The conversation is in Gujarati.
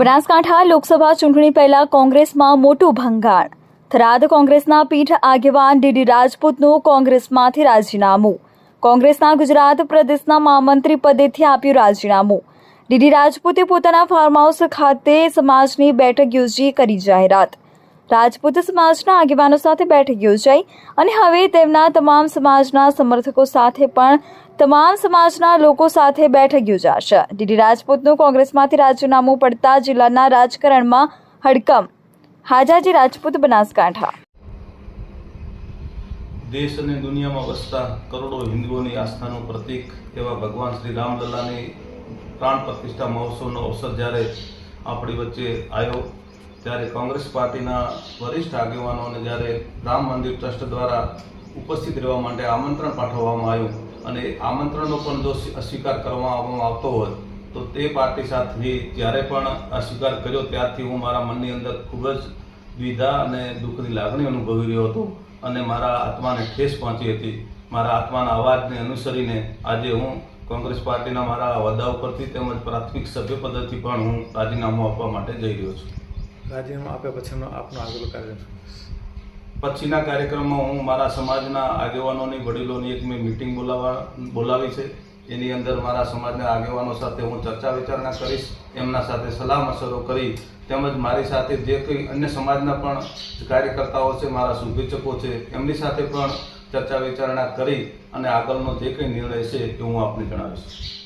બનાસકાંઠા લોકસભા ચૂંટણી પહેલા કોંગ્રેસમાં મોટું ભંગાણ. થરાદ કોંગ્રેસના પીઠ આગેવાન ડીડી રાજપૂતનું કોંગ્રેસમાંથી રાજીનામું. કોંગ્રેસના ગુજરાત પ્રદેશના મહામંત્રી પદેથી આપ્યું રાજીનામું. ડીડી રાજપૂતે પોતાના ફાર્મ હાઉસ ખાતે સમાજની બેઠક યોજી કરી જાહેરાત. રાજપૂત સમાજના આગેવાનો સાથે બેઠક યોજાઈ અને હવે તેમના તમામ સમાજના સમર્થકો સાથે પણ તમામ સમાજના લોકો સાથે બેઠક યોજાશે. ડીડી રાજપૂતનું કોંગ્રેસમાંથી રાજીનામું પડતા જિલ્લાના રાજકારણમાં હડકમ. હાજાજી રાજપૂત, બનાસકાંઠા. દેશ અને દુનિયામાં વસતા કરોડો હિન્દુઓની આસ્થાનું પ્રતીક એવા ભગવાન શ્રી રામલલ્લાની પ્રાણ પ્રતિષ્ઠા મહોત્સવનો અવસર જ્યારે આપણી વચ્ચે આવ્યો, ત્યારે કોંગ્રેસ પાર્ટીના વરિષ્ઠ આગેવાનોને જ્યારે રામ મંદિર ટ્રસ્ટ દ્વારા ઉપસ્થિત રહેવા માટે આમંત્રણ પાઠવવામાં આવ્યું અને આમંત્રણનો પણ જો અસ્વીકાર કરવામાં આવતો હોય, તો તે પાર્ટી સાથે જ્યારે પણ અસ્વીકાર કર્યો, ત્યારથી હું મારા મનની અંદર ખૂબ જ દ્વિધા અને દુઃખની લાગણી અનુભવી રહ્યો હતો અને મારા આત્માને ઠેસ પહોંચી હતી. મારા આત્માના અવાજને અનુસરીને આજે હું કોંગ્રેસ પાર્ટીના મારા હોદ્દા ઉપરથી તેમજ પ્રાથમિક સભ્ય પદેથી પણ હું રાજીનામું આપવા માટે જઈ રહ્યો છું. રાજીનામું આપ્યા પછીનો આપનો આગળ કાર્ય પછીના કાર્યક્રમમાં હું મારા સમાજના આગેવાનોની, વડીલોની એક મેં મિટિંગ બોલાવવા બોલાવી છે. એની અંદર મારા સમાજના આગેવાનો સાથે હું ચર્ચા વિચારણા કરીશ, એમના સાથે સલાહ મશરો કરી, તેમજ મારી સાથે જે કંઈ અન્ય સમાજના પણ કાર્યકર્તાઓ છે, મારા શુભેચ્છકો છે, એમની સાથે પણ ચર્ચા વિચારણા કરી અને આગળનો જે કંઈ નિર્ણય છે એ હું આપને જણાવીશ.